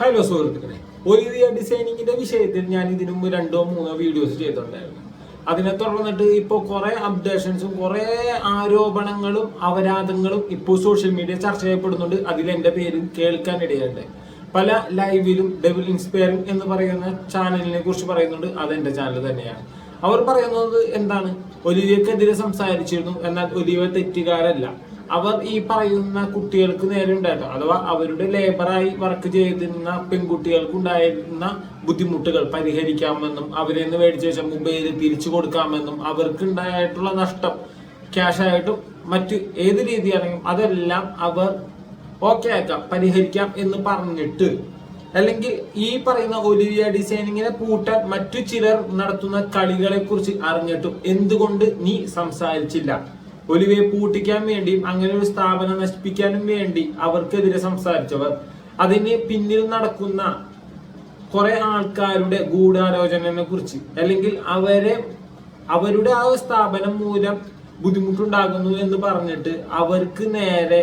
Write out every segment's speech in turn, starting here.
Hello സുഹൃത്തുക്കളെ. Olivia ഡിസൈനിങ്ങിന്റെ വിഷയത്തിൽ ഞാൻ ഇതിനു മുമ്പ് രണ്ടോ മൂന്നോ വീഡിയോസ് ചെയ്തിട്ടുണ്ടായിരുന്നു. അതിനെ തുടർന്നിട്ട് ഇപ്പോൾ കുറേ അപ്ഡേഷൻസും കുറേ ആരോപണങ്ങളും അപരാധങ്ങളും ഇപ്പോൾ സോഷ്യൽ മീഡിയ ചർച്ച ചെയ്യപ്പെടുന്നുണ്ട്. അതിൽ എന്റെ പേര് കേൾക്കാനിടയുണ്ട്. പല ലൈവിലും ഡെവിൽ ഇൻസ്പയറിംഗ് എന്ന് പറയുന്ന ചാനലിനെ കുറിച്ച് പറയുന്നുണ്ട്. എന്റെ ചാനൽ തന്നെയാണ്. അവർ പറയുന്നത് എന്താണ്? ഒലിവിയക്കെതിരെ സംസാരിച്ചിരുന്നു. എന്നാൽ ഒലിവ തെറ്റുകാരല്ല. അവർ ഈ പറയുന്ന കുട്ടികൾക്ക് നേരെ ഉണ്ടായിരുന്നു. അഥവാ അവരുടെ ലേബറായി വർക്ക് ചെയ്തിരുന്ന പെൺകുട്ടികൾക്ക് ഉണ്ടായിരുന്ന ബുദ്ധിമുട്ടുകൾ പരിഹരിക്കാമെന്നും അവരിൽ നിന്ന് മേടിച്ച ശേഷം മുംബൈയിൽ തിരിച്ചു കൊടുക്കാമെന്നും അവർക്ക് ഉണ്ടായിട്ടുള്ള നഷ്ടം ക്യാഷ് ആയിട്ടും മറ്റു ഏത് രീതിയാണെങ്കിലും അതെല്ലാം അവർ ഓക്കെ ആക്കാം പരിഹരിക്കാം എന്ന് പറഞ്ഞിട്ട്. അല്ലെങ്കിൽ ഈ പറയുന്ന ഒലിവിയ ഡിസൈനിങ്ങിനെ പൂട്ടാൻ മറ്റു ചിലർ നടത്തുന്ന കളികളെ കുറിച്ച് അറിഞ്ഞിട്ടും എന്തുകൊണ്ട് നീ സംസാരിച്ചില്ല? ഒലിവിയെ പൂട്ടിക്കാൻ വേണ്ടിയും അങ്ങനെ ഒരു സ്ഥാപനം നശിപ്പിക്കാനും വേണ്ടി അവർക്കെതിരെ സംസാരിച്ചവർ. അതിന് പിന്നിൽ നടക്കുന്ന കുറെ ആൾക്കാരുടെ ഗൂഢാലോചനയെ കുറിച്ച് അല്ലെങ്കിൽ അവരെ അവരുടെ ആ സ്ഥാപനം മൂലം ബുദ്ധിമുട്ടുണ്ടാകുന്നു എന്ന് പറഞ്ഞിട്ട് അവർക്ക് നേരെ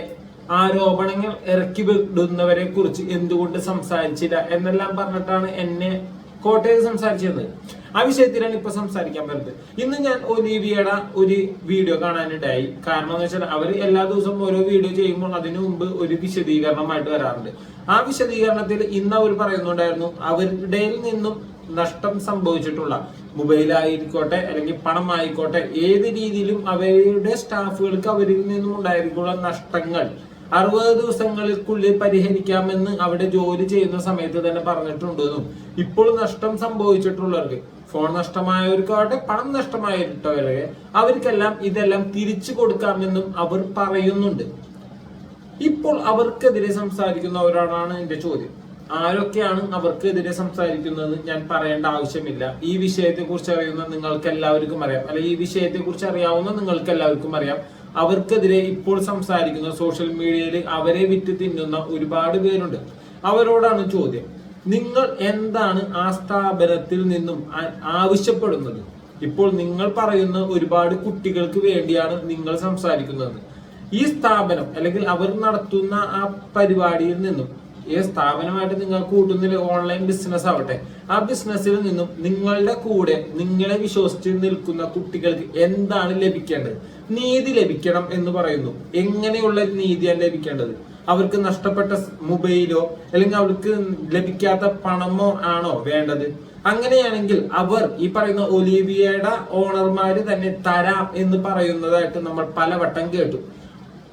ആരോപണങ്ങൾ ഇറക്കി വിടുന്നവരെ കുറിച്ച് എന്തുകൊണ്ട് സംസാരിച്ചില്ല എന്നെല്ലാം പറഞ്ഞിട്ടാണ് എന്നെ കോട്ടയത്ത് സംസാരിച്ചത്. ആ വിഷയത്തിലാണ് ഇപ്പൊ സംസാരിക്കാൻ പറ്റുന്നത് ഇന്ന് ഞാൻ ഒലീവിയുടെ ഒരു വീഡിയോ കാണാനിടയായി. കാരണം എന്ന് വെച്ചാൽ അവർ എല്ലാ ദിവസവും ഓരോ വീഡിയോ ചെയ്യുമ്പോൾ അതിനു മുമ്പ് ഒരു വിശദീകരണമായിട്ട് വരാറുണ്ട്. ആ വിശദീകരണത്തിൽ ഇന്ന് അവർ പറയുന്നുണ്ടായിരുന്നു അവരുടെ നിന്നും നഷ്ടം സംഭവിച്ചിട്ടുള്ള മൊബൈൽ ആയിക്കോട്ടെ അല്ലെങ്കിൽ പണം ആയിക്കോട്ടെ ഏത് രീതിയിലും അവരുടെ സ്റ്റാഫുകൾക്ക് അവരിൽ നിന്നും ഉണ്ടായിരിക്കുള്ള നഷ്ടങ്ങൾ അറുപത് ദിവസങ്ങൾക്കുള്ളിൽ പരിഹരിക്കാമെന്ന് അവിടെ ജോലി ചെയ്യുന്ന സമയത്ത് തന്നെ പറഞ്ഞിട്ടുണ്ടെന്നും ഇപ്പോൾ നഷ്ടം സംഭവിച്ചിട്ടുള്ളവർക്ക് ഫോൺ നഷ്ടമായവർക്കാവട്ടെ പണം നഷ്ടമായിട്ടവരെ അവർക്കെല്ലാം ഇതെല്ലാം തിരിച്ചു കൊടുക്കാമെന്നും അവർ പറയുന്നുണ്ട്. ഇപ്പോൾ അവർക്കെതിരെ സംസാരിക്കുന്നവരാണ് എന്റെ ചോദ്യം. ആരൊക്കെയാണ് അവർക്കെതിരെ സംസാരിക്കുന്നത് ഞാൻ പറയേണ്ട ആവശ്യമില്ല. ഈ വിഷയത്തെ കുറിച്ച് അറിയുന്ന നിങ്ങൾക്ക് എല്ലാവർക്കും അറിയാം. അല്ലെ ഈ വിഷയത്തെ കുറിച്ച് അറിയാവുന്ന നിങ്ങൾക്ക് എല്ലാവർക്കും അറിയാം. അവർക്കെതിരെ ഇപ്പോൾ സംസാരിക്കുന്ന സോഷ്യൽ മീഡിയയിൽ അവരെ വിറ്റ് തിന്നുന്ന ഒരുപാട് പേരുണ്ട്. അവരോടാണ് ചോദ്യം. നിങ്ങൾ എന്താണ് ആ സ്ഥാപനത്തിൽ നിന്നും ആവശ്യപ്പെടുന്നത്? ഇപ്പോൾ നിങ്ങൾ പറയുന്ന ഒരുപാട് കുട്ടികൾക്ക് വേണ്ടിയാണ് നിങ്ങൾ സംസാരിക്കുന്നത്. ഈ സ്ഥാപനം അല്ലെങ്കിൽ അവർ നടത്തുന്ന ആ പരിപാടിയിൽ നിന്നും ഈ സ്ഥാപനമായിട്ട് നിങ്ങൾ കൂട്ടുന്നില്ല ഓൺലൈൻ ബിസിനസ് ആവട്ടെ. ആ ബിസിനസ്സിൽ നിന്നും നിങ്ങളുടെ കൂടെ നിങ്ങളെ വിശ്വസിച്ച് നിൽക്കുന്ന കുട്ടികൾക്ക് എന്താണ് ലഭിക്കേണ്ടത്? നീതി ലഭിക്കണം എന്ന് പറയുന്നു. എങ്ങനെയുള്ള നീതിയാണ് ലഭിക്കേണ്ടത്? അവർക്ക് നഷ്ടപ്പെട്ട മൊബൈലോ അല്ലെങ്കിൽ അവർക്ക് ലഭിക്കാത്ത പണമോ ആണോ വേണ്ടത്? അങ്ങനെയാണെങ്കിൽ അവർ ഈ പറയുന്ന ഒലീവിയയുടെ ഓണർമാര് തന്നെ തരാം എന്ന് പറയുന്നതായിട്ട് നമ്മൾ പലവട്ടം കേട്ടു.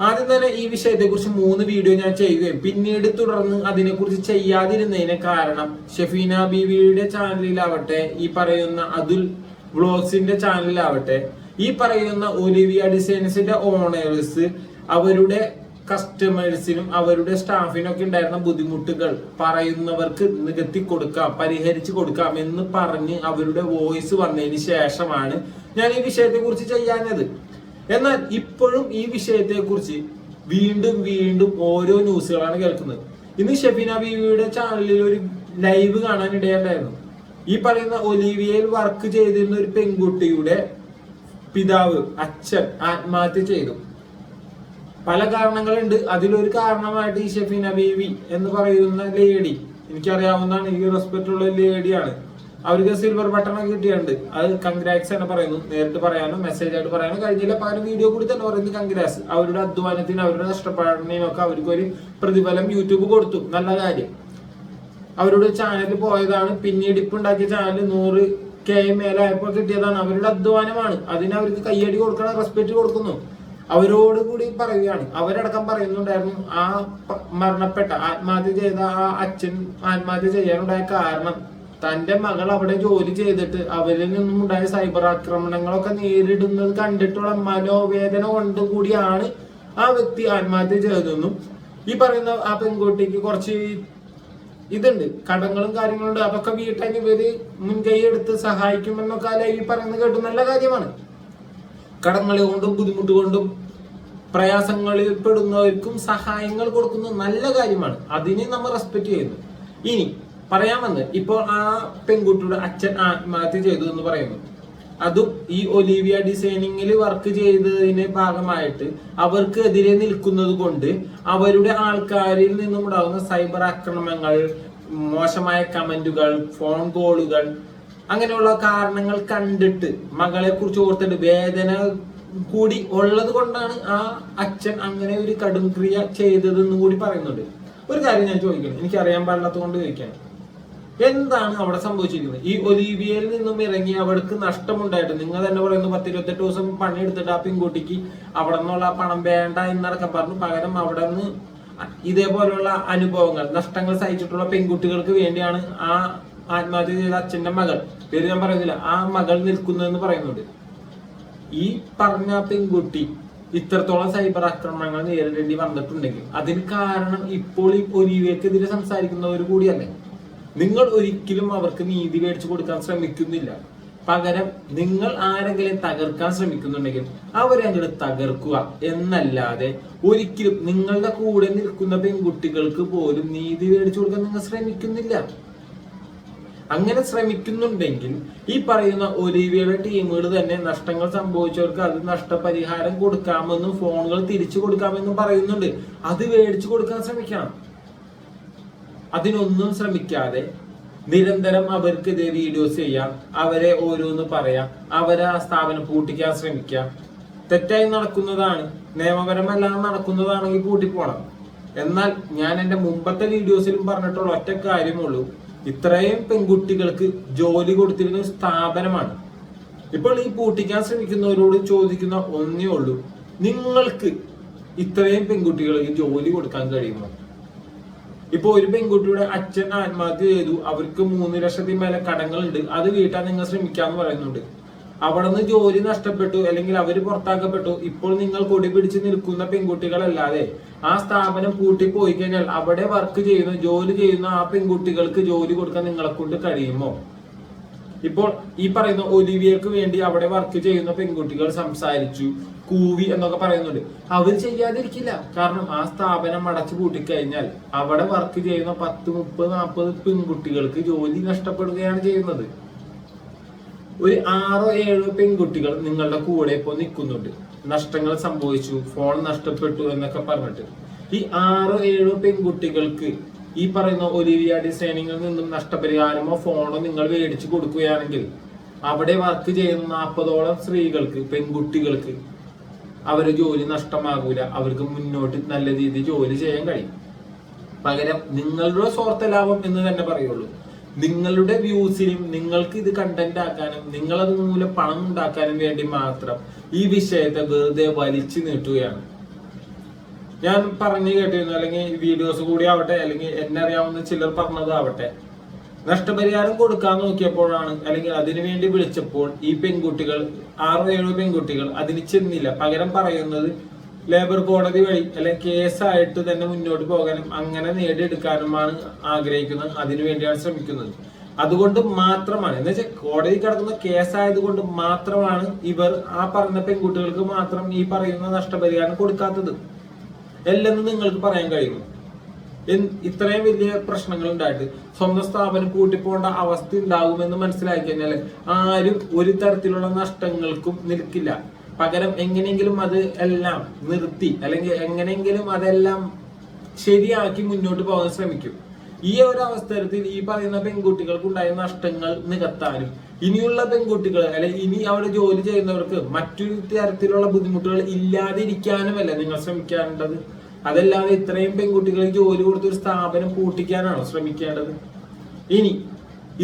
ആദ്യം തന്നെ ഈ വിഷയത്തെക്കുറിച്ച് മൂന്ന് വീഡിയോ ഞാൻ ചെയ്യുകയും പിന്നീട് തുടർന്ന് അതിനെക്കുറിച്ച് ചെയ്യാതിരുന്നതിന് കാരണം ഷെഫീന ബീവിയുടെ ചാനലിലാവട്ടെ ഈ പറയുന്ന അതുൽ വ്ളോഗ്സിന്റെ ചാനലിലാവട്ടെ ഈ പറയുന്ന ഒലിവിയ ഡിസൈൻസിന്റെ ഓണേഴ്സ് അവരുടെ കസ്റ്റമേഴ്സിനും അവരുടെ സ്റ്റാഫിനൊക്കെ ഉണ്ടായിരുന്ന ബുദ്ധിമുട്ടുകൾ പറയുന്നവർക്ക് നികത്തി കൊടുക്കാം പരിഹരിച്ചു കൊടുക്കാം എന്ന് പറഞ്ഞ് അവരുടെ വോയിസ് വന്നതിന് ശേഷമാണ് ഞാൻ ഈ വിഷയത്തെ കുറിച്ച് ചെയ്യാഞ്ഞത്. എന്നാൽ ഇപ്പോഴും ഈ വിഷയത്തെ കുറിച്ച് വീണ്ടും വീണ്ടും ഓരോ ന്യൂസുകളാണ് കേൾക്കുന്നത്. ഇന്ന് ഷെഫീന ബീവിയുടെ ചാനലിൽ ഒരു ലൈവ് കാണാൻ ഇടയുണ്ടായിരുന്നു. ഈ പറയുന്ന ഒലീവിയയിൽ വർക്ക് ചെയ്തിരുന്ന ഒരു പെൺകുട്ടിയുടെ പിതാവ് അച്ഛൻ ആത്മഹത്യ ചെയ്തു. പല കാരണങ്ങളുണ്ട്. അതിലൊരു കാരണമായിട്ട് ഈ ഷെഫീന ബേബി എന്ന് പറയുന്ന ലേഡി എനിക്കറിയാവുന്നതാണ് ഈ റെസ്പെക്ട് ഉള്ള ലേഡിയാണ് അവർക്ക് സിൽവർ ബട്ടൺ ഒക്കെ കിട്ടിയിട്ടുണ്ട്. അത് കൺഗ്രാറ്റ്സ് തന്നെ പറയുന്നു നേരിട്ട് പറയാനോ മെസ്സേജ് ആയിട്ട് പറയാനോ കഴിഞ്ഞില്ല. പകരം വീഡിയോ കൂടി തന്നെ പറയുന്നത് കൺഗ്രാറ്റ്സ് അവരുടെ അധ്വാനത്തിന് അവരുടെ നഷ്ടപ്പാടിനൊക്കെ അവർക്ക് ഒരു പ്രതിഫലം യൂട്യൂബ് കൊടുത്തു. നല്ല കാര്യം. അവരുടെ ചാനൽ പോയതാണ്. പിന്നീട് ഇപ്പൊ ഉണ്ടാക്കിയ ചാനൽ നൂറ് കെ മേലായപ്പോൾ കിട്ടിയതാണ്. അവരുടെ അധ്വാനമാണ്. അതിന് അവർക്ക് കയ്യടി കൊടുക്കണം റെസ്പെക്ട് കൊടുക്കുന്നു. അവരോട് കൂടി പറയുകയാണ്. അവരടക്കം പറയുന്നുണ്ടായിരുന്നു ആ മരണപ്പെട്ട ആത്മഹത്യ ചെയ്ത ആ അച്ഛൻ ആത്മഹത്യ ചെയ്യാനുണ്ടായ കാരണം തന്റെ മകൾ അവിടെ ജോലി ചെയ്തിട്ട് അവരിൽ നിന്നും ഉണ്ടായ സൈബർ ആക്രമണങ്ങളൊക്കെ നേരിടുന്നത് കണ്ടിട്ടുള്ള മനോവേദന കൊണ്ട് കൂടിയാണ് ആ വ്യക്തി ആത്മഹത്യ ചെയ്തതെന്നും ഈ പറയുന്ന ആ പെൺകുട്ടിക്ക് കുറച്ച് ഇതുണ്ട് കടങ്ങളും കാര്യങ്ങളും ഉണ്ട് അതൊക്കെ വീട്ടിൽ ഇവർ മുൻകൈ എടുത്ത് സഹായിക്കുമെന്നൊക്കെ ആ ലൈവിൽ പറയുന്നത് കേട്ടു നല്ല കാര്യമാണ്. കടങ്ങൾ കൊണ്ടും ബുദ്ധിമുട്ട് കൊണ്ടും പ്രയാസങ്ങളിൽ പെടുന്നവർക്കും സഹായങ്ങൾ കൊടുക്കുന്നത് നല്ല കാര്യമാണ്. അതിനെ നമ്മൾ റെസ്പെക്ട് ചെയ്യുന്നു. ഇനി പറയാമെന്ന് ഇപ്പോൾ ആ പെൺകുട്ടിയുടെ അച്ഛൻ ആത്മഹത്യ ചെയ്തു എന്ന് പറയുന്നു. അതും ഈ ഒലീവിയ ഡിസൈനിങ്ങിൽ വർക്ക് ചെയ്തതിന്റെ ഭാഗമായിട്ട് അവർക്ക് എതിരെ നിൽക്കുന്നത് കൊണ്ട് അവരുടെ ആൾക്കാരിൽ നിന്നും ഉണ്ടാകുന്ന സൈബർ ആക്രമണങ്ങൾ മോശമായ കമന്റുകൾ ഫോൺ കോളുകൾ അങ്ങനെയുള്ള കാരണങ്ങൾ കണ്ടിട്ട് മകളെ കുറിച്ച് ഓർത്തിട്ട് വേദന കൂടി ഉള്ളത് കൊണ്ടാണ് ആ അച്ഛൻ അങ്ങനെ ഒരു കടും ക്രിയ ചെയ്തതെന്ന് കൂടി പറയുന്നുണ്ട്. ഒരു കാര്യം ഞാൻ ചോദിക്കണം എനിക്ക് അറിയാൻ പാടില്ലാത്തത് കൊണ്ട് ചോദിക്കാൻ എന്താണ് അവിടെ സംഭവിച്ചിരിക്കുന്നത്? ഈ ഒലീവിയയിൽ നിന്നും ഇറങ്ങി അവർക്ക് നഷ്ടമുണ്ടായിട്ട് നിങ്ങൾ തന്നെ പറയുന്നു പത്ത് ഇരുപത്തെട്ട് ദിവസം പണിയെടുത്തിട്ട് ആ പെൺകുട്ടിക്ക് അവിടെ നിന്നുള്ള പണം വേണ്ട എന്നടക്കം പറഞ്ഞു. പകരം അവിടെ നിന്ന് ഇതേപോലെയുള്ള അനുഭവങ്ങൾ നഷ്ടങ്ങൾ സഹിച്ചിട്ടുള്ള പെൺകുട്ടികൾക്ക് വേണ്ടിയാണ് ആ ആത്മഹത്യ ചെയ്ത അച്ഛന്റെ മകൾ. പേര് ഞാൻ പറയുന്നില്ല. ആ മകൾ നിൽക്കുന്നതെന്ന് പറയുന്നുണ്ട്. ഈ പറഞ്ഞ പെൺകുട്ടി ഇത്രത്തോളം സൈബർ ആക്രമണങ്ങൾ നേരിടേണ്ടി വന്നിട്ടുണ്ടെങ്കിൽ അതിന് കാരണം ഇപ്പോൾ ഈ ഒലിവിയക്കെതിരെ സംസാരിക്കുന്നവർ കൂടിയല്ലേ? നിങ്ങൾ ഒരിക്കലും അവർക്ക് നീതി മേടിച്ചു കൊടുക്കാൻ ശ്രമിക്കുന്നില്ല. പകരം നിങ്ങൾ ആരെങ്കിലും തകർക്കാൻ ശ്രമിക്കുന്നുണ്ടെങ്കിൽ അവരെ അങ്ങോട്ട് തകർക്കുക എന്നല്ലാതെ ഒരിക്കലും നിങ്ങളുടെ കൂടെ നിൽക്കുന്ന പെൺകുട്ടികൾക്ക് പോലും നീതി മേടിച്ചു കൊടുക്കാൻ നിങ്ങൾ ശ്രമിക്കുന്നില്ല. അങ്ങനെ ശ്രമിക്കുന്നുണ്ടെങ്കിൽ ഈ പറയുന്ന ഒലിവിയുടെ ടീമുകൾ തന്നെ നഷ്ടങ്ങൾ സംഭവിച്ചവർക്ക് അത് നഷ്ടപരിഹാരം കൊടുക്കാമെന്നും ഫോണുകൾ തിരിച്ചു കൊടുക്കാമെന്നും പറയുന്നുണ്ട്. അത് മേടിച്ചു കൊടുക്കാൻ ശ്രമിക്കണം. അതിനൊന്നും ശ്രമിക്കാതെ നിരന്തരം അവർക്ക് അവർക്കെതിരെ വീഡിയോസ് ചെയ്യാം. അവരെ ഓരോന്ന് പറയാം. അവരെ ആ സ്ഥാപനം പൂട്ടിക്കാൻ ശ്രമിക്കാം. തെറ്റായി നടക്കുന്നതാണ്. നിയമപരമല്ലാതെ നടക്കുന്നതാണെങ്കിൽ പൂട്ടിപ്പോണം. എന്നാൽ ഞാൻ എന്റെ മുമ്പത്തെ വീഡിയോസിലും പറഞ്ഞിട്ടുള്ള ഒറ്റ കാര്യമുള്ളൂ. ഇത്രയും പെൺകുട്ടികൾക്ക് ജോലി കൊടുത്തിരുന്ന ഒരു സ്ഥാപനമാണ്. ഇപ്പോൾ ഈ പൂട്ടിക്കാൻ ശ്രമിക്കുന്നവരോട് ചോദിക്കുന്ന ഒന്നേ ഉള്ളൂ. നിങ്ങൾക്ക് ഇത്രയും പെൺകുട്ടികൾക്ക് ജോലി കൊടുക്കാൻ കഴിയുമോ? ഇപ്പൊ ഒരു പെൺകുട്ടിയുടെ അച്ഛൻ ആത്മഹത്യ ചെയ്തു. അവർക്ക് മൂന്ന് ലക്ഷത്തിൽ മേലെ കടങ്ങളുണ്ട്. അത് വീട്ടാൻ നിങ്ങൾ ശ്രമിക്കാന്ന് പറയുന്നുണ്ട്. അവിടെ നിന്ന് ജോലി നഷ്ടപ്പെട്ടു അല്ലെങ്കിൽ അവർ പുറത്താക്കപ്പെട്ടു. ഇപ്പോൾ നിങ്ങൾ കൊടി പിടിച്ച് നിൽക്കുന്ന പെൺകുട്ടികളല്ലാതെ ആ സ്ഥാപനം പൂട്ടി പോയി കഴിഞ്ഞാൽ അവിടെ വർക്ക് ചെയ്യുന്ന ജോലി ചെയ്യുന്ന ആ പെൺകുട്ടികൾക്ക് ജോലി കൊടുക്കാൻ നിങ്ങളെ കൊണ്ട് കഴിയുമോ? ഇപ്പോൾ ഈ പറയുന്ന ഒലിവിയക്ക് വേണ്ടി അവിടെ വർക്ക് ചെയ്യുന്ന പെൺകുട്ടികൾ സംസാരിച്ചു കൂവി എന്നൊക്കെ പറയുന്നുണ്ട്. അവർ ചെയ്യാതിരിക്കില്ല. കാരണം ആ സ്ഥാപനം അടച്ചു പൂട്ടിക്കഴിഞ്ഞാൽ അവിടെ വർക്ക് ചെയ്യുന്ന പത്ത് മുപ്പത് നാൽപ്പത് പെൺകുട്ടികൾക്ക് ജോലി നഷ്ടപ്പെടുകയാണ് ചെയ്യുന്നത്. ഒരു ആറോ ഏഴോ പെൺകുട്ടികൾ നിങ്ങളുടെ കൂടെ ഇപ്പോൾ നിൽക്കുന്നുണ്ട്. നഷ്ടങ്ങൾ സംഭവിച്ചു ഫോൺ നഷ്ടപ്പെട്ടു എന്നൊക്കെ പറഞ്ഞിട്ട്. ഈ ആറോ ഏഴോ പെൺകുട്ടികൾക്ക് ഈ പറയുന്ന ഒലിവിയ ഡിസൈനിങ്ങിൽ നിന്നും നഷ്ടപരിഹാരമോ ഫോണോ നിങ്ങൾ മേടിച്ചു കൊടുക്കുകയാണെങ്കിൽ അവിടെ വർക്ക് ചെയ്യുന്ന നാൽപ്പതോളം സ്ത്രീകൾക്ക് പെൺകുട്ടികൾക്ക് അവരെ ജോലി നഷ്ടമാകൂല. അവർക്ക് മുന്നോട്ട് നല്ല രീതിയിൽ ജോലി ചെയ്യാൻ കഴിയും. പകരം നിങ്ങളുടെ സ്വാർത്ഥ ലാഭം എന്ന് തന്നെ പറയുള്ളൂ. നിങ്ങളുടെ വ്യൂസിനും നിങ്ങൾക്ക് ഇത് കണ്ടന്റ് ആക്കാനും നിങ്ങൾ അത് മൂലം പണം ഉണ്ടാക്കാനും വേണ്ടി മാത്രം ഈ വിഷയത്തെ വെറുതെ വലിച്ചു നീട്ടുകയാണ്. ഞാൻ പറഞ്ഞു കേട്ടിരുന്നു അല്ലെങ്കിൽ വീഡിയോസ് കൂടി ആവട്ടെ അല്ലെങ്കിൽ എന്നെ അറിയാവുന്ന ചിലർ പറഞ്ഞതാവട്ടെ നഷ്ടപരിഹാരം കൊടുക്കാൻ നോക്കിയപ്പോഴാണ് അല്ലെങ്കിൽ അതിനു വേണ്ടി വിളിച്ചപ്പോൾ ഈ പെൺകുട്ടികൾ ആറോ ഏഴോ പെൺകുട്ടികൾ അതിന് ചെന്നില്ല. പകരം പറയുന്നത് ലേബർ കോടതി വഴി അല്ലെങ്കിൽ കേസായിട്ട് തന്നെ മുന്നോട്ട് പോകാനും അങ്ങനെ നേടിയെടുക്കാനുമാണ് ആഗ്രഹിക്കുന്നത്. അതിനു വേണ്ടിയാണ് ശ്രമിക്കുന്നത്. അതുകൊണ്ട് മാത്രമാണ് എന്ന് വെച്ചാൽ കോടതി കിടക്കുന്ന കേസായതുകൊണ്ട് മാത്രമാണ് ഇവർ ആ പറഞ്ഞ പെൺകുട്ടികൾക്ക് മാത്രം ഈ പറയുന്ന നഷ്ടപരിഹാരം കൊടുക്കാത്തത്. അല്ലെന്ന് നിങ്ങൾക്ക് പറയാൻ കഴിയുമോ? ഇത്രയും വലിയ പ്രശ്നങ്ങൾ ഉണ്ടായിട്ട് സ്വന്തം സ്ഥാപനം കൂട്ടിപ്പോണ്ട അവസ്ഥ ഉണ്ടാകുമെന്ന് മനസ്സിലാക്കി കഴിഞ്ഞാൽ ആരും ഒരു തരത്തിലുള്ള നഷ്ടങ്ങൾക്കും നിൽക്കില്ല. പകരം എങ്ങനെയെങ്കിലും അത് എല്ലാം നിർത്തി അല്ലെങ്കിൽ എങ്ങനെയെങ്കിലും അതെല്ലാം ശരിയാക്കി മുന്നോട്ട് പോകാൻ ശ്രമിക്കും. ഈ ഒരു അവസരത്തിൽ ഈ പറയുന്ന പെൺകുട്ടികൾക്ക് ഉണ്ടായ നഷ്ടങ്ങൾ നികത്താനും ഇനിയുള്ള പെൺകുട്ടികൾ അല്ലെങ്കിൽ ഇനി അവിടെ ജോലി ചെയ്യുന്നവർക്ക് മറ്റൊരു തരത്തിലുള്ള ബുദ്ധിമുട്ടുകൾ ഇല്ലാതിരിക്കാനുമല്ല നിങ്ങൾ ശ്രമിക്കേണ്ടത്. അതല്ലാതെ ഇത്രയും പെൺകുട്ടികൾക്ക് ജോലി കൊടുത്ത ഒരു സ്ഥാപനം പൂട്ടിക്കാനാണോ ശ്രമിക്കേണ്ടത്? ഇനി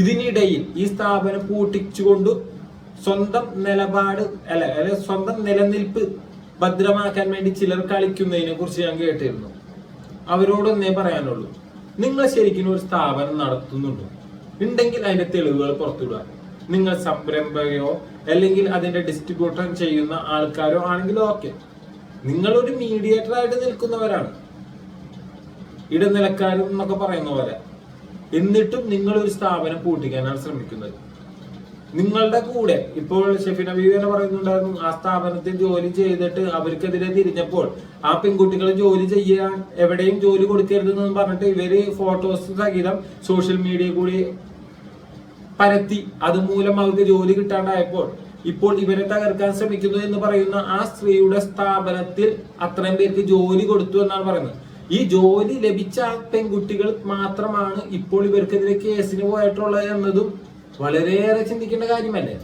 ഇതിനിടയിൽ ഈ സ്ഥാപനം പൂട്ടിച്ചുകൊണ്ട് സ്വന്തം നിലപാട് അല്ല അല്ലെ സ്വന്തം നിലനിൽപ്പ് ഭദ്രമാക്കാൻ വേണ്ടി ചിലർ കളിക്കുന്നതിനെ കുറിച്ച് ഞാൻ കേട്ടിരുന്നു. അവരോടൊന്നേ പറയാനുള്ളൂ. നിങ്ങൾ ശരിക്കും ഒരു സ്ഥാപനം നടത്തുന്നുണ്ടോ? ഉണ്ടെങ്കിൽ അതിന്റെ തെളിവുകൾ പുറത്തുവിടുക. നിങ്ങൾ സംരംഭകയോ അല്ലെങ്കിൽ അതിന്റെ ഡിസ്ട്രിബ്യൂട്ടർ ചെയ്യുന്ന ആൾക്കാരോ ആണെങ്കിലും ഓക്കെ. നിങ്ങൾ ഒരു മീഡിയേറ്റർ ആയിട്ട് നിൽക്കുന്നവരാണ്. ഇടനിലക്കാരും എന്നൊക്കെ പറയുന്ന പോലെ. എന്നിട്ടും നിങ്ങൾ ഒരു സ്ഥാപനം പൂട്ടിക്കാനാണ് ശ്രമിക്കുന്നത്. നിങ്ങളുടെ കൂടെ. ഇപ്പോൾ ഷെഫി തന്നെ പറയുന്നുണ്ടായിരുന്നു ആ സ്ഥാപനത്തിൽ ജോലി ചെയ്തിട്ട് അവർക്കെതിരെ തിരിഞ്ഞപ്പോൾ ആ പെൺകുട്ടികൾ ജോലി ചെയ്യാൻ എവിടെയും ജോലി കൊടുക്കരുതെന്ന് പറഞ്ഞിട്ട് ഇവർ ഫോട്ടോസ് സഹിതം സോഷ്യൽ മീഡിയ കൂടി പരത്തി അതുമൂലം അവർക്ക് ജോലി കിട്ടാണ്ടായപ്പോൾ ഇപ്പോൾ ഇവരെ തകർക്കാൻ ശ്രമിക്കുന്നു എന്ന് പറയുന്ന ആ സ്ത്രീയുടെ സ്ഥാപനത്തിൽ അത്രയും പേർക്ക് ജോലി കൊടുത്തു എന്നാണ് പറയുന്നത്. ഈ ജോലി ലഭിച്ച പെൺകുട്ടികൾ മാത്രമാണ് ഇപ്പോൾ ഇവർക്കെതിരെ കേസിന് പോയിട്ടുള്ളത് എന്നതും വളരെയേറെ ചിന്തിക്കേണ്ട കാര്യമല്ലേ?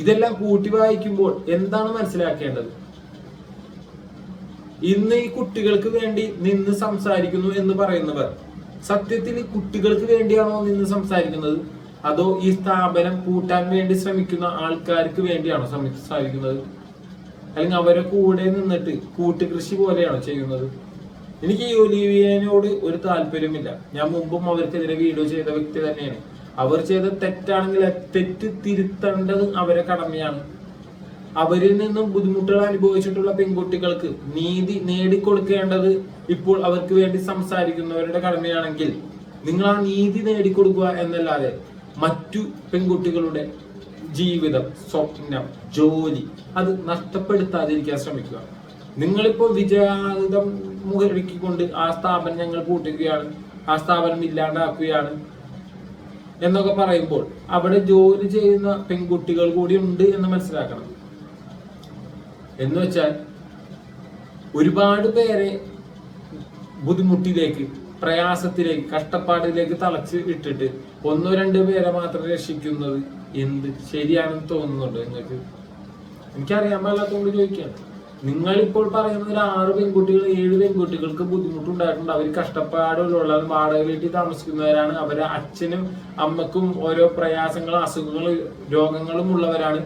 ഇതെല്ലാം കൂട്ടി വായിക്കുമ്പോൾ എന്താണ് മനസ്സിലാക്കേണ്ടത്? ഇന്ന് ഈ കുട്ടികൾക്ക് വേണ്ടി നിന്ന് സംസാരിക്കുന്നു എന്ന് പറയുന്നവർ സത്യത്തിൽ ഈ കുട്ടികൾക്ക് വേണ്ടിയാണോ നിന്ന് സംസാരിക്കുന്നത്? അതോ ഈ സ്ഥാപനം കൂട്ടാൻ വേണ്ടി ശ്രമിക്കുന്ന ആൾക്കാർക്ക് വേണ്ടിയാണോ സംസാരിക്കുന്നത് അല്ലെങ്കിൽ അവരെ കൂടെ നിന്നിട്ട് കൂട്ടുകൃഷി പോലെയാണോ ചെയ്യുന്നത്? എനിക്ക് ഈ ഒലിവിയനോട് ഒരു താല്പര്യമില്ല. ഞാൻ മുമ്പും അവർക്കെതിരെ വീഡിയോ ചെയ്ത വ്യക്തി തന്നെയാണ്. അവർ ചെയ്ത തെറ്റാണെങ്കിൽ തെറ്റ് തിരുത്തേണ്ടത് അവരെ കടമയാണ്. അവരിൽ നിന്നും ബുദ്ധിമുട്ടുകൾ അനുഭവിച്ചിട്ടുള്ള പെൺകുട്ടികൾക്ക് നീതി നേടിക്കൊടുക്കേണ്ടത് ഇപ്പോൾ അവർക്ക് വേണ്ടി സംസാരിക്കുന്നവരുടെ കടമയാണെങ്കിൽ നിങ്ങൾ ആ നീതി നേടിക്കൊടുക്കുക എന്നല്ലാതെ മറ്റു പെൺകുട്ടികളുടെ ജീവിതം സ്വപ്നം ജോലി അത് നഷ്ടപ്പെടുത്താതിരിക്കാൻ ശ്രമിക്കുക. നിങ്ങളിപ്പോൾ വിജയാതം മുഖടിക്കൊണ്ട് ആ സ്ഥാപനം ഞങ്ങൾ പൂട്ടുകയാണ് ആ സ്ഥാപനം ഇല്ലാണ്ടാക്കുകയാണ്. എന്നൊക്കെ പറയുമ്പോൾ അവിടെ ജോലി ചെയ്യുന്ന പെൺകുട്ടികൾ കൂടി ഉണ്ട് എന്ന് മനസ്സിലാക്കണം. എന്ന് വെച്ചാൽ ഒരുപാട് പേരെ ബുദ്ധിമുട്ടിലേക്ക് പ്രയാസത്തിലേക്ക് കഷ്ടപ്പാടിലേക്ക് തളച്ച് ഇട്ടിട്ട് ഒന്നോ രണ്ടോ പേരെ മാത്രം രക്ഷിക്കുന്നത് എന്ത് ശരിയാണെന്ന് തോന്നുന്നുണ്ട് നിങ്ങൾക്ക്? എനിക്കറിയാൻ പാടില്ലാത്തതുകൊണ്ട് ചോദിക്കുകയാണ്. നിങ്ങളിപ്പോൾ പറയുന്നത് ആറ് പെൺകുട്ടികൾ ഏഴ് പെൺകുട്ടികൾക്ക് ബുദ്ധിമുട്ടുണ്ടായിട്ടുണ്ട്. അവർ കഷ്ടപ്പാടുള്ള വാടക വീട്ടിൽ താമസിക്കുന്നവരാണ്. അവരെ അച്ഛനും അമ്മക്കും ഓരോ പ്രയാസങ്ങളും അസുഖങ്ങളും രോഗങ്ങളും ഉള്ളവരാണ്.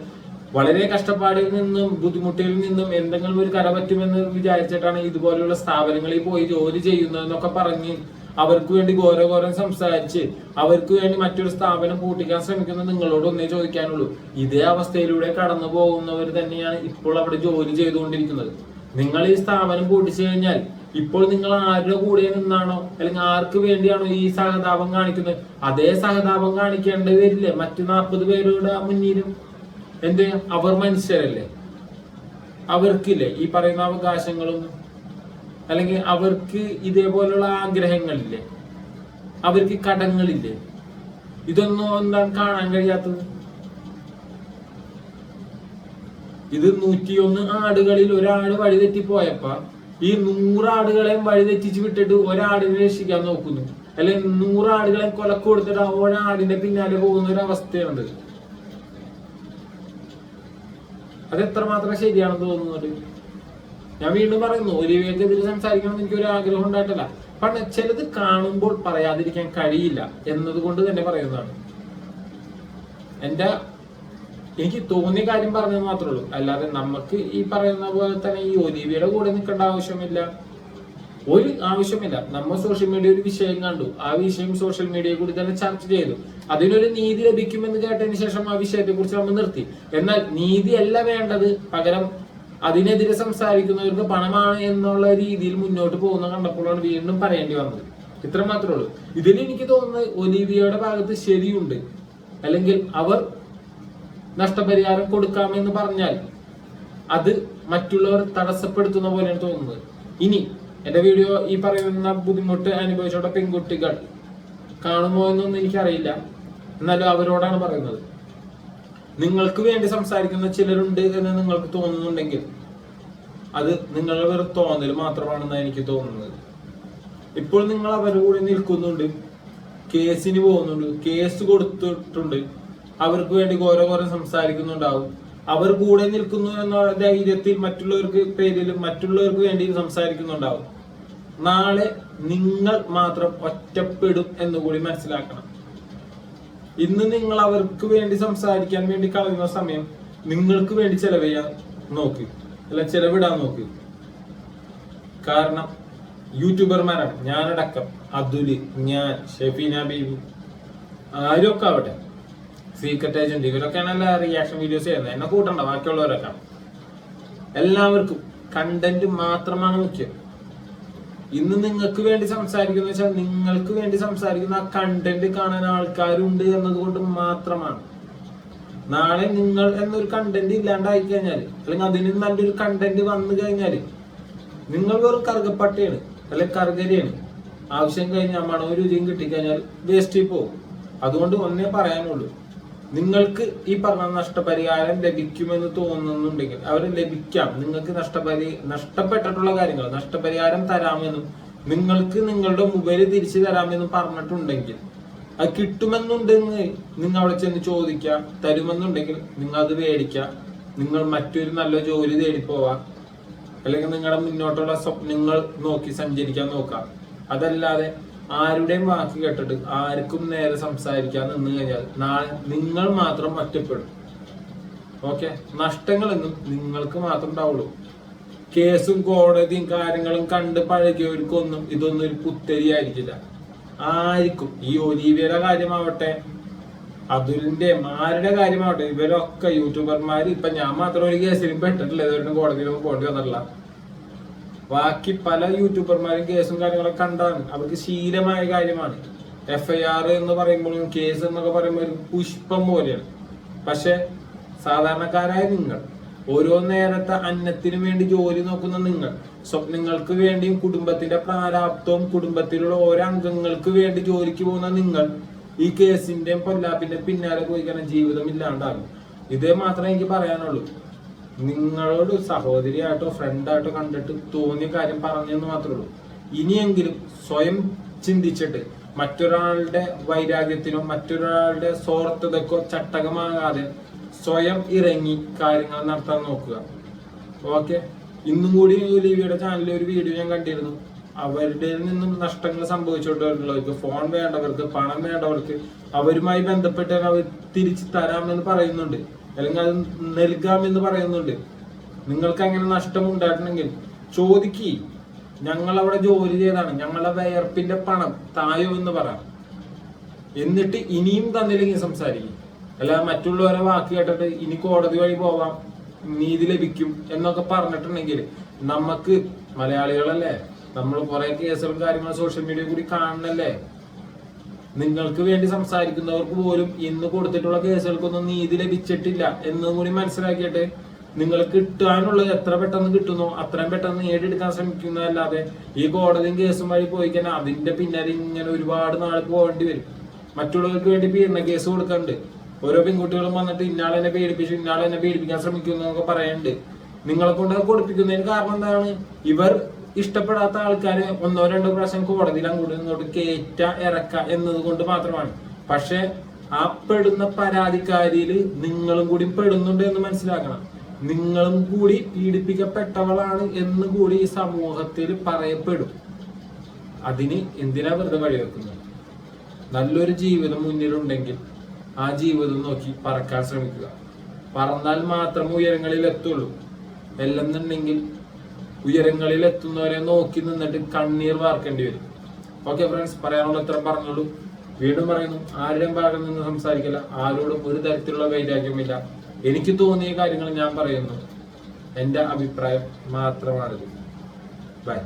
വളരെ കഷ്ടപ്പാടിൽ നിന്നും ബുദ്ധിമുട്ടിൽ നിന്നും എന്തെങ്കിലും ഒരു കര പറ്റുമെന്ന് വിചാരിച്ചിട്ടാണ് ഇതുപോലെയുള്ള സ്ഥാപനങ്ങളിൽ പോയി ജോലി ചെയ്യുന്നതെന്നൊക്കെ പറഞ്ഞ് അവർക്ക് വേണ്ടി ഘോരഘോരം സംസാരിച്ച് അവർക്ക് വേണ്ടി മറ്റൊരു സ്ഥാപനം പൂട്ടിക്കാൻ ശ്രമിക്കുന്ന നിങ്ങളോട് ഒന്നേ ചോദിക്കാനുള്ളൂ. ഇതേ അവസ്ഥയിലൂടെ കടന്നു പോകുന്നവർ തന്നെയാണ് ഇപ്പോൾ അവിടെ ജോലി ചെയ്തുകൊണ്ടിരിക്കുന്നത്. നിങ്ങൾ ഈ സ്ഥാപനം പൂട്ടിച്ചു കഴിഞ്ഞാൽ ഇപ്പോൾ നിങ്ങൾ ആരുടെ കൂടെ നിന്നാണോ അല്ലെങ്കിൽ ആർക്ക് വേണ്ടിയാണോ ഈ സഹതാപം കാണിക്കുന്നത്? അതേ സഹതാപം കാണിക്കേണ്ടി വരില്ലേ മറ്റു നാൽപ്പത് പേരുടെ മുന്നിലും. എന്ത്? അവർ മനുഷ്യരല്ലേ? അവർക്കില്ലേ ഈ പറയുന്ന അവകാശങ്ങളൊന്നും? അല്ലെങ്കിൽ അവർക്ക് ഇതേപോലുള്ള ആഗ്രഹങ്ങളില്ലേ? അവർക്ക് കടങ്ങളില്ലേ? ഇതൊന്നും എന്താണ് കാണാൻ കഴിയാത്തത്? ഇത് നൂറ്റിയൊന്ന് ആടുകളിൽ ഒരാട് വഴിതെറ്റി പോയപ്പോ ഈ നൂറാടുകളെയും വഴിതെറ്റിച്ച് വിട്ടിട്ട് ഒരാടിനെ രക്ഷിക്കാൻ നോക്കുന്നു. അല്ലെങ്കിൽ നൂറാടുകളെ കൊലക്ക് കൊടുത്തിട്ട് ഒരാടിന്റെ പിന്നാലെ പോകുന്ന ഒരു അവസ്ഥയുണ്ട് അത് ശരിയാണെന്ന് തോന്നുന്നുണ്ട് ഞാൻ വീണ്ടും പറയുന്നു ഒലിവിയക്കെതിരെ സംസാരിക്കണം എനിക്ക് ഒരു ആഗ്രഹം ഉണ്ടായിട്ടില്ല. പക്ഷെ ചിലത് കാണുമ്പോൾ പറയാതിരിക്കാൻ കഴിയില്ല എന്നതുകൊണ്ട് തന്നെ പറയുന്നതാണ്. എന്റെ എനിക്ക് തോന്നിയ കാര്യം പറഞ്ഞത് മാത്രമേ ഉള്ളൂ. അല്ലാതെ നമുക്ക് ഈ പറയുന്ന പോലെ തന്നെ ഈ ഒലിവിയുടെ കൂടെ നിൽക്കേണ്ട ആവശ്യമില്ല. ഒരു ആവശ്യമില്ല. നമ്മൾ സോഷ്യൽ മീഡിയ ഒരു വിഷയം കണ്ടു. ആ വിഷയം സോഷ്യൽ മീഡിയ കൂടി തന്നെ ചർച്ച ചെയ്തു. അതിനൊരു നീതി ലഭിക്കുമെന്ന് കേട്ടതിന് ശേഷം ആ വിഷയത്തെ കുറിച്ച് നമ്മൾ നിർത്തി. എന്നാൽ നീതിയല്ല വേണ്ടത്. പകരം അതിനെതിരെ സംസാരിക്കുന്നവർക്ക് പണമാണ് എന്നുള്ള രീതിയിൽ മുന്നോട്ട് പോകുന്ന കണ്ടപ്പോഴാണ് വീണ്ടും പറയേണ്ടി വന്നത്. ഇത്ര മാത്രമേ ഉള്ളൂ. ഇതിൽ എനിക്ക് തോന്നുന്നത് ഒലീവിയയുടെ ഭാഗത്ത് ശരിയുണ്ട്. അല്ലെങ്കിൽ അവർ നഷ്ടപരിഹാരം കൊടുക്കാമെന്ന് പറഞ്ഞാൽ അത് മറ്റുള്ളവർ തടസ്സപ്പെടുത്തുന്ന പോലെയാണ് തോന്നുന്നത്. ഇനി എന്റെ വീഡിയോ ഈ പറയുന്ന ബുദ്ധിമുട്ട് അനുഭവിച്ചോടെ പെൺകുട്ടികൾ കാണുമോ എന്നൊന്നും എനിക്കറിയില്ല. എന്നാലും അവരോടാണ് പറയുന്നത്. നിങ്ങൾക്ക് വേണ്ടി സംസാരിക്കുന്ന ചിലരുണ്ട് എന്ന് നിങ്ങൾക്ക് തോന്നുന്നുണ്ടെങ്കിൽ അത് നിങ്ങളുടെ വെറും തോന്നൽ മാത്രമാണെന്ന് എനിക്ക് തോന്നുന്നത്. ഇപ്പോൾ നിങ്ങൾ അവരുടെ കൂടെ നിൽക്കുന്നുണ്ട്. കേസിന് പോകുന്നുണ്ട്. കേസ് കൊടുത്തിട്ടുണ്ട്. അവർക്ക് വേണ്ടി ഓരോ കുറേ സംസാരിക്കുന്നുണ്ടാവും. അവർ കൂടെ നിൽക്കുന്നു എന്ന ധൈര്യത്തിൽ മറ്റുള്ളവർക്ക് പേരിൽ മറ്റുള്ളവർക്ക് വേണ്ടി സംസാരിക്കുന്നുണ്ടാവും. നാളെ നിങ്ങൾ മാത്രം ഒറ്റപ്പെടും എന്നുകൂടി മനസ്സിലാക്കണം. ഇന്ന് നിങ്ങൾ അവർക്ക് വേണ്ടി സംസാരിക്കാൻ വേണ്ടി കളയുന്ന സമയം നിങ്ങൾക്ക് വേണ്ടി ചെലവെയ്യാൻ നോക്ക്. അല്ല ചെലവിടാൻ നോക്ക്. കാരണം യൂട്യൂബർമാരാണ്. ഞാനടക്കം. അതുൽ ഞാൻ ഷെഫീന ബേബി ആരൊക്കെ ആവട്ടെ സീക്രട്ട് ഏജന്റ് ഇവരൊക്കെയാണല്ലോ റിയാക്ഷൻ വീഡിയോസ് ചെയ്യുന്നത്. എന്നെ കൂട്ടണ്ട ബാക്കിയുള്ളവരൊക്കെ. എല്ലാവർക്കും കണ്ടന്റ് മാത്രമാണ് മുഖ്യം. ഇന്ന് നിങ്ങൾക്ക് വേണ്ടി സംസാരിക്കുന്ന വെച്ചാൽ നിങ്ങൾക്ക് വേണ്ടി സംസാരിക്കുന്ന ആ കണ്ടന്റ് കാണാൻ ആൾക്കാരുണ്ട് എന്നതുകൊണ്ട് മാത്രമാണ്. നാളെ നിങ്ങൾ എന്നൊരു കണ്ടന്റ് ഇല്ലാണ്ടായി കഴിഞ്ഞാൽ അല്ലെങ്കിൽ അതിന് നല്ലൊരു കണ്ടന്റ് വന്നു കഴിഞ്ഞാൽ നിങ്ങൾ വെറും കറുകപ്പട്ടയാണ് അല്ലെങ്കിൽ കറുകരിയാണ്. ആവശ്യം കഴിഞ്ഞാൽ മണവും രുചിയും കിട്ടിക്കഴിഞ്ഞാൽ വേസ്റ്റിൽ പോകും. അതുകൊണ്ട് ഒന്നേ പറയാനുള്ളൂ. നിങ്ങൾക്ക് ഈ പറഞ്ഞ നഷ്ടപരിഹാരം ലഭിക്കുമെന്ന് തോന്നുന്നുണ്ടെങ്കിൽ അവർ ലഭിക്കാം. നിങ്ങൾക്ക് നഷ്ടപരി നഷ്ടപ്പെട്ടിട്ടുള്ള കാര്യങ്ങൾ നഷ്ടപരിഹാരം തരാമെന്നും നിങ്ങൾക്ക് നിങ്ങളുടെ മൊബൈൽ തിരിച്ചു തരാമെന്നും പറഞ്ഞിട്ടുണ്ടെങ്കിൽ അത് കിട്ടുമെന്നുണ്ടെങ്കിൽ നിങ്ങൾ അവിടെ ചെന്ന് ചോദിക്കുക. തരുമെന്നുണ്ടെങ്കിൽ നിങ്ങൾ അത് മേടിക്കുക. നിങ്ങൾ മറ്റൊരു നല്ല ജോലി തേടി അല്ലെങ്കിൽ നിങ്ങളുടെ മുന്നോട്ടുള്ള സ്വപ്നങ്ങൾ നോക്കി സഞ്ചരിക്കാൻ നോക്കാം അതല്ലാതെ ആരുടെയും വാക്ക് കേട്ടിട്ട് ആർക്കും നേരെ സംസാരിക്കാൻ നിന്ന് കഴിഞ്ഞാൽ നാളെ നിങ്ങൾ മാത്രം ഒറ്റപ്പെടും. ഓക്കെ നഷ്ടങ്ങളെന്നും നിങ്ങൾക്ക് മാത്രം ഉണ്ടാവുള്ളൂ. കേസും കോടതിയും കാര്യങ്ങളും കണ്ട് പഴകിയവർക്കൊന്നും ഇതൊന്നും ഒരു പുത്തരിയായിരിക്കില്ല. ആർക്കും ഈ ഒലീവിയുടെ കാര്യമാവട്ടെ അതുലിന്റെ ആരുടെ കാര്യമാവട്ടെ ഇവരൊക്കെ യൂട്യൂബർമാർ ഇപ്പൊ ഞാൻ മാത്രം ഒരു കേസിലും പെട്ടിട്ടില്ല. ഇതുവരെ കോടതിയിലും കോടതി വന്നിട്ടില്ല. ബാക്കി പല യൂട്യൂബർമാരും കേസും കാര്യങ്ങളൊക്കെ കണ്ടാണ്. അവർക്ക് ശീലമായ കാര്യമാണ്. എഫ്ഐആർ എന്ന് പറയുമ്പോഴും കേസ് എന്നൊക്കെ പറയുമ്പോൾ ഒരു പുഷ്പം പോലെയാണ്. പക്ഷെ സാധാരണക്കാരായ നിങ്ങൾ ഓരോ നേരത്തെ അന്നത്തിനു വേണ്ടി ജോലി നോക്കുന്ന നിങ്ങൾ സ്വപ്നങ്ങൾക്ക് വേണ്ടിയും കുടുംബത്തിന്റെ പ്രാരാബ്ദവും കുടുംബത്തിലുള്ള ഓരോ അംഗങ്ങൾക്ക് വേണ്ടി ജോലിക്ക് പോകുന്ന നിങ്ങൾ ഈ കേസിന്റെയും പൊല്ലാപ്പിന്റെ പിന്നാലെ പോയി കാരണം ജീവിതം ഇല്ലാണ്ടാകും. ഇതേ മാത്രമേ എനിക്ക് പറയാനുള്ളൂ. നിങ്ങളോട് സഹോദരിയായിട്ടോ ഫ്രണ്ടായിട്ടോ കണ്ടിട്ട് തോന്നിയ കാര്യം പറഞ്ഞെന്ന് മാത്രമേ ഉള്ളൂ. ഇനിയെങ്കിലും സ്വയം ചിന്തിച്ചിട്ട് മറ്റൊരാളുടെ വൈരാഗ്യത്തിനോ മറ്റൊരാളുടെ സ്വാർത്ഥതക്കോ ചട്ടകമാകാതെ സ്വയം ഇറങ്ങി കാര്യങ്ങൾ നടത്താൻ നോക്കുക. ഓക്കെ ഇന്നും കൂടി ലിവിയുടെ ചാനലിൽ ഒരു വീഡിയോ ഞാൻ കണ്ടിരുന്നു. അവരുടെ നിന്നും നഷ്ടങ്ങൾ സംഭവിച്ചുകൊണ്ടുള്ളവർക്ക് ഫോൺ വേണ്ടവർക്ക് പണം വേണ്ടവർക്ക് അവരുമായി ബന്ധപ്പെട്ട് അവർ തിരിച്ചു തരാമെന്ന് പറയുന്നുണ്ട്. അല്ലെങ്കിൽ അത് നൽകാമെന്ന് പറയുന്നുണ്ട്. നിങ്ങൾക്ക് അങ്ങനെ നഷ്ടം ഉണ്ടായിട്ടുണ്ടെങ്കിൽ ചോദിക്കി. ഞങ്ങൾ അവിടെ ജോലി ചെയ്താണ്. ഞങ്ങളുടെ വയർപ്പിന്റെ പണം തായോ എന്ന് പറയാം എന്നിട്ട് ഇനിയും തന്നില്ലെങ്കിൽ സംസാരിക്കും. അല്ലാതെ മറ്റുള്ളവരെ വാക്ക് കേട്ടിട്ട് ഇനി കോടതി വഴി പോവാം. നീതി ലഭിക്കും എന്നൊക്കെ പറഞ്ഞിട്ടുണ്ടെങ്കിൽ നമുക്ക് മലയാളികളല്ലേ? നമ്മൾ കുറെ കേസുകളും കാര്യങ്ങളും സോഷ്യൽ മീഡിയ കൂടി കാണണല്ലേ? നിങ്ങൾക്ക് വേണ്ടി സംസാരിക്കുന്നവർക്ക് പോലും ഇന്ന് കൊടുത്തിട്ടുള്ള കേസുകൾക്കൊന്നും നീതി ലഭിച്ചിട്ടില്ല എന്നും കൂടി മനസ്സിലാക്കിയിട്ട് നിങ്ങൾ കിട്ടാനുള്ളത് എത്ര പെട്ടെന്ന് കിട്ടുന്നു അത്രയും പെട്ടെന്ന് നേടിയെടുക്കാൻ ശ്രമിക്കുന്നതല്ലാതെ ഈ കോടതിയും കേസും വഴി പോയി കഴിഞ്ഞാൽ അതിന്റെ പിന്നാലെ ഇങ്ങനെ ഒരുപാട് നാൾ പോകേണ്ടി വരും. മറ്റുള്ളവർക്ക് വേണ്ടി പീഡന കേസ് കൊടുക്കുന്നുണ്ട് ഓരോ പെൺകുട്ടികളും വന്നിട്ട് ഇന്നാളെന്നെ പേടിപ്പിച്ചു ഇന്നാളെന്നെ പീഡിപ്പിക്കാൻ ശ്രമിക്കുന്നു എന്നൊക്കെ പറയുന്നുണ്ട്. നിങ്ങളെ കൊണ്ട് കൊടുപ്പിക്കുന്നതിന് കാരണം എന്താണ്? ഇവർ ഇഷ്ടപ്പെടാത്ത ആൾക്കാര് ഒന്നോ രണ്ടോ പ്രാവശ്യം കോടതിയിൽ അങ്ങോട്ട് ഇങ്ങോട്ട് കയറ്റ ഇറക്ക എന്നതുകൊണ്ട് മാത്രമാണ്. പക്ഷെ ആ പെടുന്ന പരാതിക്കാരിയിൽ നിങ്ങളും കൂടി പെടുന്നുണ്ട് എന്ന് മനസ്സിലാക്കണം. നിങ്ങളും കൂടി പീഡിപ്പിക്കപ്പെട്ടവളാണ് എന്ന് കൂടി ഈ സമൂഹത്തിൽ പറയപ്പെടും. അതിന് എന്തിനാ വെറുതെ വഴിവെക്കുന്നത് നല്ലൊരു ജീവിതം മുന്നിലുണ്ടെങ്കിൽ ആ ജീവിതം നോക്കി പറക്കാൻ ശ്രമിക്കുക. പറന്നാൽ മാത്രം ഉയരങ്ങളിൽ എത്തുള്ളൂ. അല്ലെന്നുണ്ടെങ്കിൽ ഉയരങ്ങളിൽ എത്തുന്നവരെ നോക്കി നിന്നിട്ട് കണ്ണീർ വാർക്കേണ്ടി വരും. ഓക്കെ ഫ്രണ്ട്സ് പറയാനുള്ള ഇത്ര പറഞ്ഞോളൂ. വീണ്ടും പറയുന്നു ആരുടെയും ഭാഗം നിന്ന് സംസാരിക്കില്ല. ആരോടും ഒരു തരത്തിലുള്ള വൈരാഗ്യമില്ല എനിക്ക് തോന്നിയ കാര്യങ്ങൾ ഞാൻ പറയുന്നു. എന്റെ അഭിപ്രായം മാത്രമാണിത്. ബൈ